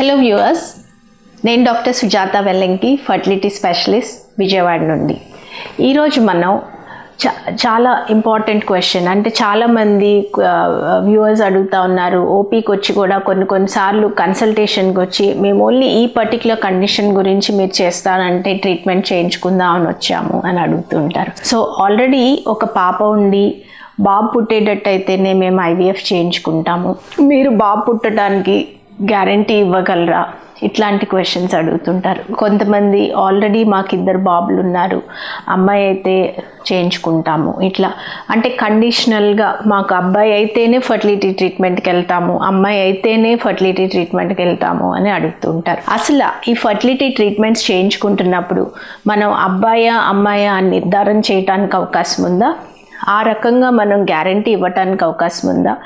Hello viewers నేను doctor Sujatha Vellanki fertility specialist Vijayawada నుండి. ఈరోజు మనం చాలా ఇంపార్టెంట్ క్వశ్చన్ అంటే చాలామంది వ్యూవర్స్ అడుగుతా ఉన్నారు. ఓపీకి వచ్చి కూడా కొన్ని కొన్నిసార్లు కన్సల్టేషన్కి వచ్చి మేము ఓన్లీ ఈ పర్టికులర్ కండిషన్ గురించి మీరు చేస్తానంటే ట్రీట్మెంట్ చేయించుకుందాం అని వచ్చాము అని అడుగుతుంటారు సో ఆల్రెడీ ఒక పాప ఉండి బాబు పుట్టేటట్టయితేనే మేము ఐవీఎఫ్ చేయించుకుంటాము. మీరు బాబు పుట్టడానికి గ్యారంటీ ఇవ్వగలరా? ఇట్లాంటి క్వశ్చన్స్ అడుగుతుంటారు. కొంతమంది ఆల్రెడీ మాకు ఇద్దరు బాబులు ఉన్నారు అమ్మాయి అయితే చేయించుకుంటాము. ఇట్లా. అంటే కండిషనల్గా మాకు అబ్బాయి అయితేనే ఫర్టిలిటీ ట్రీట్మెంట్కి వెళ్తాము అమ్మాయి అయితేనే ఫర్టిలిటీ ట్రీట్మెంట్కి వెళ్తాము అని అడుగుతుంటారు. అసలు ఈ ఫర్టిలిటీ ట్రీట్మెంట్స్ చేయించుకుంటున్నప్పుడు మనం అబ్బాయా అమ్మాయా అని నిర్ధారణ చేయడానికి అవకాశం ఉందా? ఆ రకంగా మనం గ్యారంటీ ఇవ్వటానికి అవకాశం ఉందా?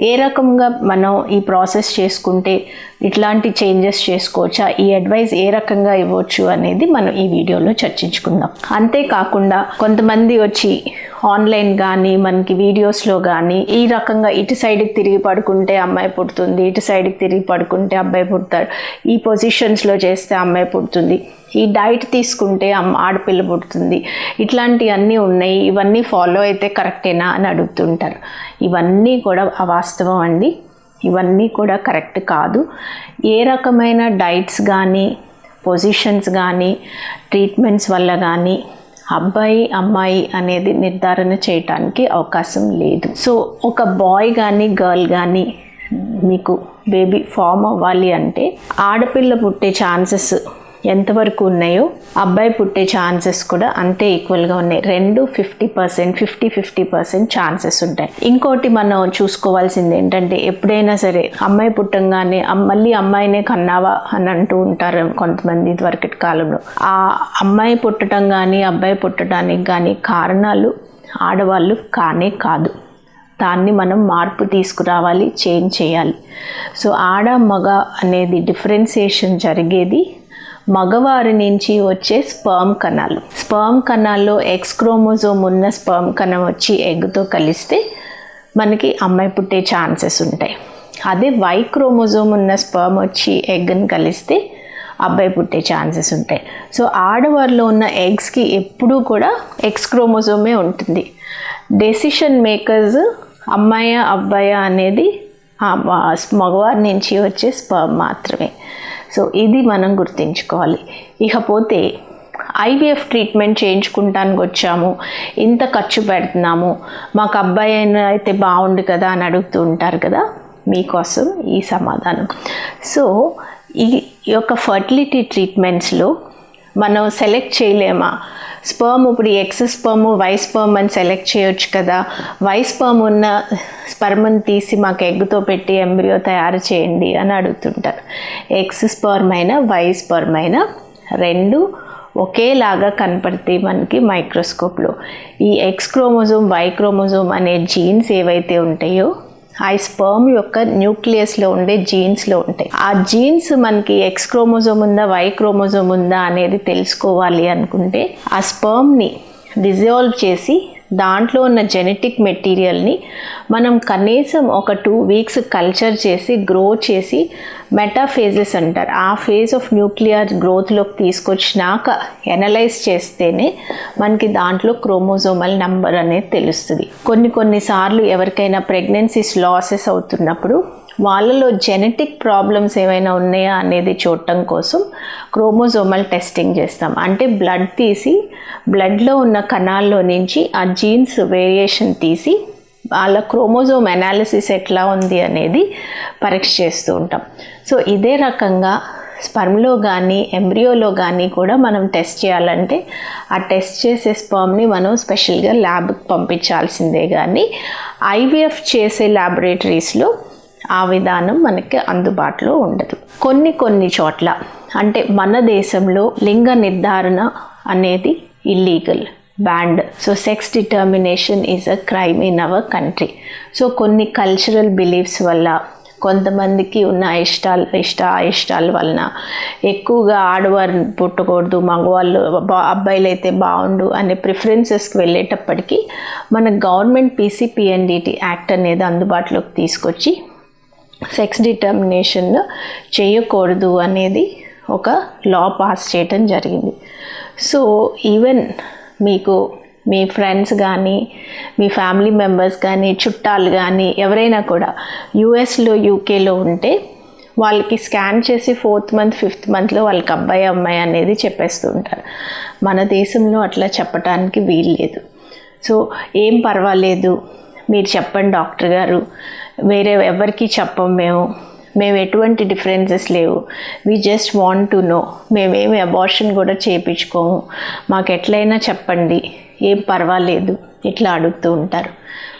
ఏ రకంగా మనం ఈ ప్రాసెస్ చేసుకుంటే ఇట్లాంటి చేంజెస్ చేసుకోవచ్చా? ఈ అడ్వైస్ ఏ రకంగా ఇవ్వచ్చు అనేది మనం ఈ వీడియోలో చర్చించుకుందాం. అంతేకాకుండా కొంతమంది వచ్చి ఆన్లైన్ కానీ మనకి వీడియోస్లో కానీ ఈ రకంగా ఇటు సైడ్కి తిరిగి పడుకుంటే అమ్మాయి పుడుతుంది ఇటు సైడ్కి తిరిగి పడుకుంటే అబ్బాయి పుడతాడు. ఈ పొజిషన్స్లో చేస్తే అమ్మాయి పుడుతుంది. ఈ డైట్ తీసుకుంటే అమ్మ ఆడపిల్ల పుడుతుంది. ఇట్లాంటివన్నీ ఉన్నాయి. ఇవన్నీ ఫాలో అయితే కరెక్టేనా అని అడుగుతుంటారు. ఇవన్నీ కూడా అవాస్తవం అండి. ఇవన్నీ కూడా కరెక్ట్ కాదు. ఏ రకమైన డైట్స్ కానీ పొజిషన్స్ కానీ ట్రీట్మెంట్స్ వల్ల కానీ అబ్బాయి అమ్మాయి అనేది నిర్ధారణ చేయటానికి అవకాశం లేదు. సో ఒక బాయ్ కానీ గర్ల్ కానీ మీకు బేబీ ఫామ్ అవ్వాలి అంటే ఆడపిల్ల పుట్టే ఛాన్సెస్ ఎంతవరకు ఉన్నాయో అబ్బాయి పుట్టే ఛాన్సెస్ కూడా అంతే ఈక్వల్గా ఉన్నాయి. రెండు fifty percent fifty fifty percent chances ఉంటాయి. ఇంకోటి మనం చూసుకోవాల్సింది ఏంటంటే ఎప్పుడైనా సరే అమ్మాయి పుట్టంగానే మళ్ళీ అమ్మాయినే కన్నావా అని అంటూ ఉంటారు కొంతమంది ఇదివరకటి కాలంలో. ఆ అమ్మాయి పుట్టడం కానీ అబ్బాయి పుట్టడానికి కానీ కారణాలు ఆడవాళ్ళు కానే కాదు. దాన్ని మనం మార్పు తీసుకురావాలి చేంజ్ చేయాలి. సో ఆడ మగ అనేది డిఫరెన్సియేషన్ జరిగేది మగవారి నుంచి వచ్చే స్పర్మ్ కణాలు. స్పర్మ్ కణాల్లో ఎక్స్ క్రోమోజోమ్ ఉన్న స్పర్మ్ కణం వచ్చి ఎగ్తో కలిస్తే మనకి అమ్మాయి పుట్టే ఛాన్సెస్ ఉంటాయి. అదే వై క్రోమోజోమ్ ఉన్న స్పర్మ్ వచ్చి ఎగ్ని కలిస్తే అబ్బాయి పుట్టే ఛాన్సెస్ ఉంటాయి. సో ఆడవారిలో ఉన్న ఎగ్స్కి ఎప్పుడూ కూడా ఎక్స్ క్రోమోజోమే ఉంటుంది. డెసిషన్ మేకర్స్ అమ్మాయ అబ్బాయ అనేది మగవారి నుంచి వచ్చే స్పర్మ్ మాత్రమే. సో ఇది మనం గుర్తుంచుకోవాలి. ఇకపోతే ఐవీఎఫ్ ట్రీట్మెంట్ చేయించుకుంటానికి వచ్చాము. ఇంత ఖర్చు పెడుతున్నాము. మాకు అబ్బాయి అయినా అయితే బాగుండు కదా అని అడుగుతూ ఉంటారు కదా. మీకోసం ఈ సమాధానం. సో ఈ యొక్క ఫర్టిలిటీ ట్రీట్మెంట్స్లో మనం సెలెక్ట్ చేయలేమా? స్పర్మ్ ఇప్పుడు ఎక్స్ స్పర్మ్ వై స్పర్మ్ అని సెలెక్ట్ చేయొచ్చు కదా. వై స్పర్మ్ ఉన్న స్పర్మ్ని తీసి మాకు ఎగ్గుతో పెట్టి ఎంబ్రియో తయారు చేయండి అని అడుగుతుంటారు. ఎక్స్ స్పర్మ్ అయినా వై స్పర్మ్ అయినా రెండు ఒకేలాగా కనపడతాయి మనకి మైక్రోస్కోప్లో ఈ ఎక్స్ క్రోమోజోమ్ వై క్రోమోజోమ్ అనే జీన్స్ ఏవైతే ఉంటాయో ఆ స్పర్మ్ యొక్క న్యూక్లియస్లో ఉండే జీన్స్లో ఉంటాయి. ఆ జీన్స్ మనకి ఎక్స్ క్రోమోజోమ్ ఉందా వై క్రోమోజోమ్ ఉందా అనేది తెలుసుకోవాలి అనుకుంటే ఆ స్పర్మ్ని డిజాల్వ్ చేసి దాంట్లో ఉన్న జెనెటిక్ మెటీరియల్ని మనం కనీసం ఒక టూ వీక్స్ కల్చర్ చేసి గ్రో చేసి మెటాఫేజెస్ అంటారు. ఆ ఫేజ్ ఆఫ్ న్యూక్లియర్ గ్రోత్లోకి తీసుకొచ్చినాక ఎనలైజ్ చేస్తేనే మనకి దాంట్లో క్రోమోజోమల్ నెంబర్ అనేది తెలుస్తుంది. కొన్ని కొన్నిసార్లు ఎవరికైనా ప్రెగ్నెన్సీస్ లాసెస్ అవుతున్నప్పుడు వాళ్ళలో జెనెటిక్ ప్రాబ్లమ్స్ ఏమైనా ఉన్నాయా అనేది చూడటం కోసం క్రోమోజోమల్ టెస్టింగ్ చేస్తాం. అంటే బ్లడ్ తీసి బ్లడ్లో ఉన్న కణాల్లో నుంచి ఆ జీన్స్ వేరియేషన్ తీసి వాళ్ళ క్రోమోజోమ్ అనాలిసిస్ ఎట్లా ఉంది అనేది పరీక్ష చేస్తూ ఉంటాం. సో ఇదే రకంగా స్పర్మ్లో కానీ ఎంబ్రియోలో కానీ కూడా మనం టెస్ట్ చేయాలంటే ఆ టెస్ట్ చేసే స్పర్మ్ని మనం స్పెషల్గా ల్యాబ్కి పంపించాల్సిందే కానీ ఐవీఎఫ్ చేసే ల్యాబొరేటరీస్లో ఆ విధానం మనకి అందుబాటులో ఉండదు. కొన్ని కొన్ని చోట్ల అంటే మన దేశంలో లింగ నిర్ధారణ అనేది illegal banned so sex determination is a crime in our country so కొన్ని కల్చరల్ బిలీఫ్స్ వల్ల కొంతమందికి ఉన్న ఇష్టాలు ఇష్ట ఇష్టాల వలన ఎక్కువగా ఆడవారు పుట్టకూడదు మగవాళ్ళు బా అబ్బాయిలు అయితే బాగుండు అనే ప్రిఫరెన్సెస్కి వెళ్ళేటప్పటికీ మన గవర్నమెంట్ పీసీపీఎన్డిటి యాక్ట్ అనేది అందుబాటులోకి తీసుకొచ్చి సెక్స్ డిటర్మినేషన్ చేయకూడదు అనేది ఒక లా పాస్ చేయటం జరిగింది. సో ఈవెన్ మీకు మీ ఫ్రెండ్స్ కానీ మీ ఫ్యామిలీ మెంబర్స్ కానీ చుట్టాలు కానీ ఎవరైనా కూడా యూఎస్లో యూకేలో ఉంటే వాళ్ళకి స్కాన్ చేసి ఫోర్త్ మంత్ ఫిఫ్త్ మంత్లో వాళ్ళకి అబ్బాయి అమ్మాయి అనేది చెప్పేస్తూ ఉంటారు. మన దేశంలో అట్లా చెప్పడానికి వీల్లేదు. సో ఏం పర్వాలేదు. మీరు చెప్పండి డాక్టర్ గారు. వేరే ఎవరికి చెప్పం మేము. మేము ఎటువంటి డిఫరెన్సెస్ లేవు. We just want to know మేమేమి అబార్షన్ కూడా చేయించుకోము. మాకు ఎట్లయినా చెప్పండి. ఏం పర్వాలేదు. ఇట్లా అడుగుతూ ఉంటారు.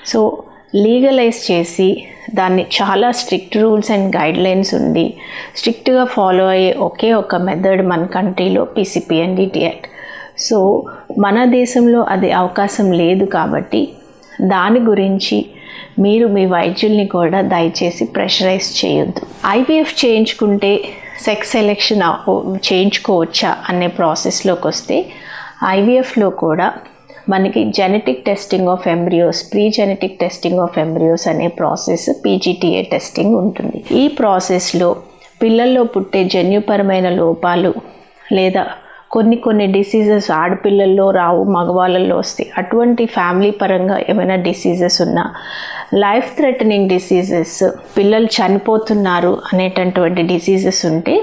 సో లీగలైజ్ చేసి దాన్ని చాలా స్ట్రిక్ట్ రూల్స్ అండ్ గైడ్లైన్స్ ఉండి స్ట్రిక్ట్గా ఫాలో అయ్యే ఒకే ఒక మెథడ్ మన కంట్రీలో PCP and DT act so మన దేశంలో అది అవకాశం లేదు కాబట్టి దాని గురించి మీరు మీ వైద్యుల్ని కూడా దయచేసి ప్రెషరైజ్ చేయొద్దు. ఐవీఎఫ్ చేయించుకుంటే సెక్స్ సెలెక్షన్ చేయించుకోవచ్చా అనే ప్రాసెస్లోకి వస్తే ఐవీఎఫ్లో కూడా మనకి genetic testing of embryos pre genetic testing of embryos అనే ప్రాసెస్ పీజీటీఏ టెస్టింగ్ ఉంటుంది. ఈ ప్రాసెస్లో పిల్లల్లో పుట్టే జన్యుపరమైన లోపాలు లేదా కొన్ని కొన్ని డిసీజెస్ ఆడపిల్లల్లో రావు మగవాళ్ళల్లో వస్తాయి. అటువంటి ఫ్యామిలీ పరంగా ఏమైనా డిసీజెస్ ఉన్నా లైఫ్ థ్రెటనింగ్ డిసీజెస్ పిల్లలు చనిపోతున్నారు అనేటటువంటి డిసీజెస్ ఉంటే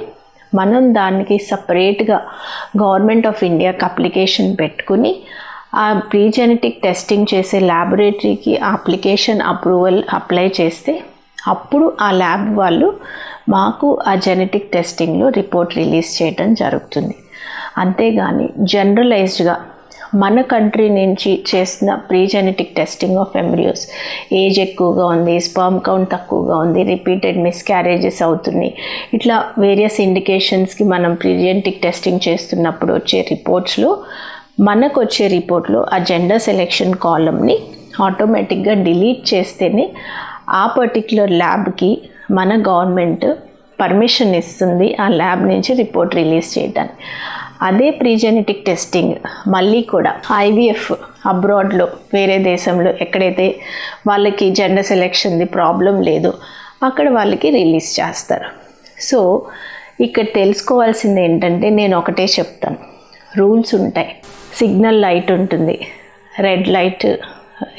మనం దానికి సపరేట్గా గవర్నమెంట్ ఆఫ్ ఇండియాకి అప్లికేషన్ పెట్టుకుని ఆ ప్రీజెనెటిక్ టెస్టింగ్ చేసే ల్యాబొరేటరీకి అప్లికేషన్ అప్రూవల్ అప్లై చేస్తే అప్పుడు ఆ ల్యాబ్ వాళ్ళు మాకు ఆ జెనెటిక్ టెస్టింగ్లో రిపోర్ట్ రిలీజ్ చేయడం జరుగుతుంది. అంతేగాని జనరలైజ్డ్గా మన కంట్రీ నుంచి చేసిన pre genetic testing of embryos. Age ఎక్కువగా ఉంది స్పర్మ్ కౌంట్ తక్కువగా ఉంది రిపీటెడ్ మిస్క్యారేజెస్ అవుతున్నాయి. ఇట్లా వేరియస్ ఇండికేషన్స్కి మనం ప్రీజెనెటిక్ టెస్టింగ్ చేస్తున్నప్పుడు వచ్చే రిపోర్ట్స్లో మనకు వచ్చే రిపోర్ట్లో ఆ జెండర్ సెలెక్షన్ కాలమ్ని ఆటోమేటిక్గా డిలీట్ చేస్తేనే ఆ పర్టిక్యులర్ ల్యాబ్కి మన గవర్నమెంట్ పర్మిషన్ ఇస్తుంది ఆ ల్యాబ్ నుంచి రిపోర్ట్ రిలీజ్ చేయడానికి అదే ప్రీజెనెటిక్ టెస్టింగ్ మళ్ళీ కూడా ఐవీఎఫ్ అబ్రాడ్లో వేరే దేశంలో ఎక్కడైతే వాళ్ళకి జెండర్ సెలెక్షన్ది ప్రాబ్లం లేదు అక్కడ వాళ్ళకి రిలీజ్ చేస్తారు. సో ఇక్కడ తెలుసుకోవాల్సింది ఏంటంటే నేను ఒకటే చెప్తాను. రూల్స్ ఉంటాయి. సిగ్నల్ లైట్ ఉంటుంది. రెడ్ లైట్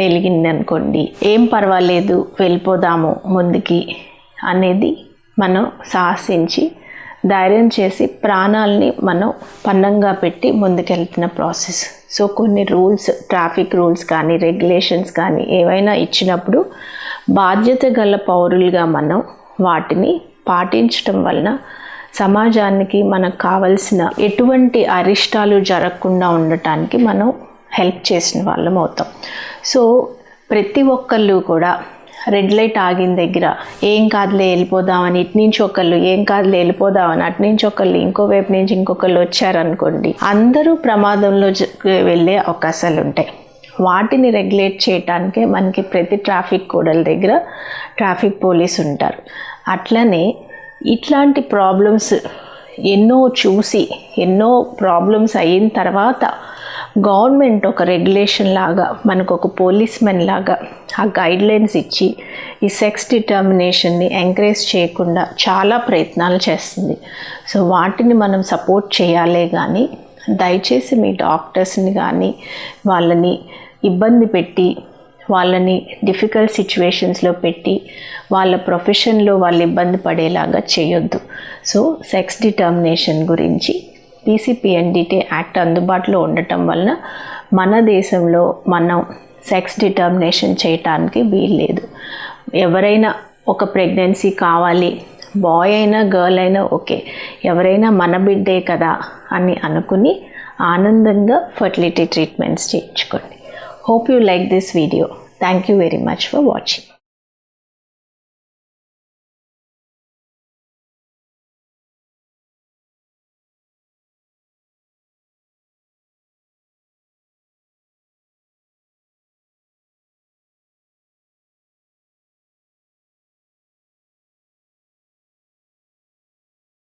వెలిగింది అనుకోండి. ఏం పర్వాలేదు వెళ్ళిపోదాము ముందుకి అనేది మనం సాహసించి ధైర్యం చేసి ప్రాణాలని మనం పన్నంగా పెట్టి ముందుకెళ్తున్న ప్రాసెస్. సో కొన్ని రూల్స్ ట్రాఫిక్ రూల్స్ కానీ రెగ్యులేషన్స్ కానీ ఏవైనా ఇచ్చినప్పుడు బాధ్యత గల పౌరులుగా మనం వాటిని పాటించటం వలన సమాజానికి మనకు కావలసిన ఎటువంటి అరిష్టాలు జరగకుండా ఉండటానికి మనం హెల్ప్ చేసిన వాళ్ళం అవుతాం. సో ప్రతి ఒక్కళ్ళు కూడా రెడ్ లైట్ ఆగిన దగ్గర ఏం కాదులే వెళ్ళిపోదామని ఇటు నుంచి ఒకళ్ళు ఏం కాదులే వెళ్ళిపోదామని అటు నుంచి ఒకళ్ళు ఇంకో వైపు నుంచి ఇంకొకళ్ళు వచ్చారనుకోండి అందరూ ప్రమాదంలో వెళ్ళే అవకాశాలు ఉంటాయి. వాటిని రెగ్యులేట్ చేయటానికే మనకి ప్రతి ట్రాఫిక్ కూడల దగ్గర ట్రాఫిక్ పోలీస్ ఉంటారు. అట్లనే ఇట్లాంటి ప్రాబ్లమ్స్ ఎన్నో చూసి ఎన్నో ప్రాబ్లమ్స్ అయిన తర్వాత గవర్నమెంట్ ఒక రెగ్యులేషన్ లాగా మనకు ఒక పోలీస్ మెన్ లాగా ఆ గైడ్లైన్స్ ఇచ్చి ఈ సెక్స్ డిటర్మినేషన్ని ఎంకరేజ్ చేయకుండా చాలా ప్రయత్నాలు చేస్తుంది. సో వాటిని మనం సపోర్ట్ చేయాలే కానీ దయచేసి మీ డాక్టర్స్ని కానీ వాళ్ళని ఇబ్బంది పెట్టి వాళ్ళని డిఫికల్ట్ సిచ్యువేషన్స్లో పెట్టి వాళ్ళ ప్రొఫెషన్లో వాళ్ళు ఇబ్బంది పడేలాగా చేయొద్దు. సో సెక్స్ డిటర్మినేషన్ గురించి పీసీపీఎన్డిటీ యాక్ట్ అందుబాటులో ఉండటం వలన మన దేశంలో మనం సెక్స్ డిటర్మినేషన్ చేయటానికి వీల్లేదు. ఎవరైనా ఒక ప్రెగ్నెన్సీ కావాలి బాయ్ అయినా గర్ల్ అయినా ఓకే ఎవరైనా మన బిడ్డే కదా అని అనుకుని ఆనందంగా ఫర్టిలిటీ ట్రీట్మెంట్స్ చేయించుకోండి. Hope you like this video thank you very much for watching